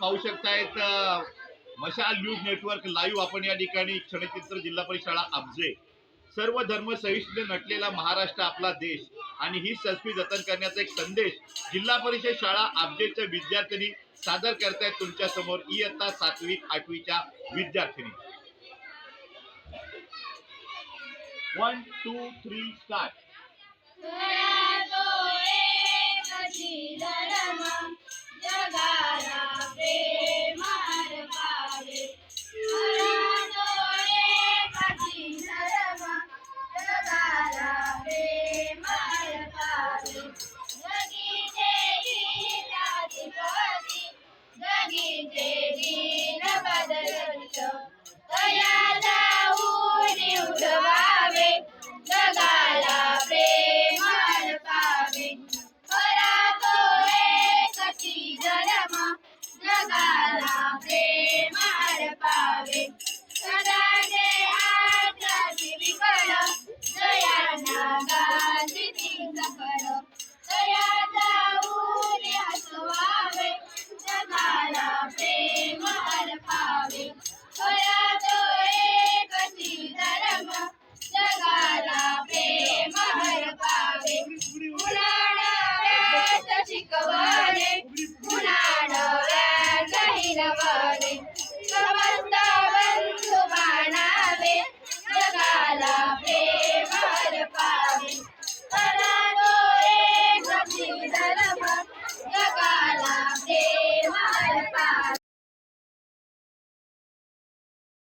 पाहू शकतायत मशाल news network live आपण या ठिकाणी क्षणचित्र जिल्हा परिषद अब्जे. सर्व धर्म सहिष्णू नटलेला महाराष्ट्र आपला देश आणि ही संस्कृती जतन करण्याचा एक संदेश जिल्हा परिषद शाळा आबजेच्या विद्यार्थ्यांनी सादर करतायत तुमच्यासमोर. इयत्ता सातवी आठवीच्या विद्यार्थिनी. One two three start Yeah.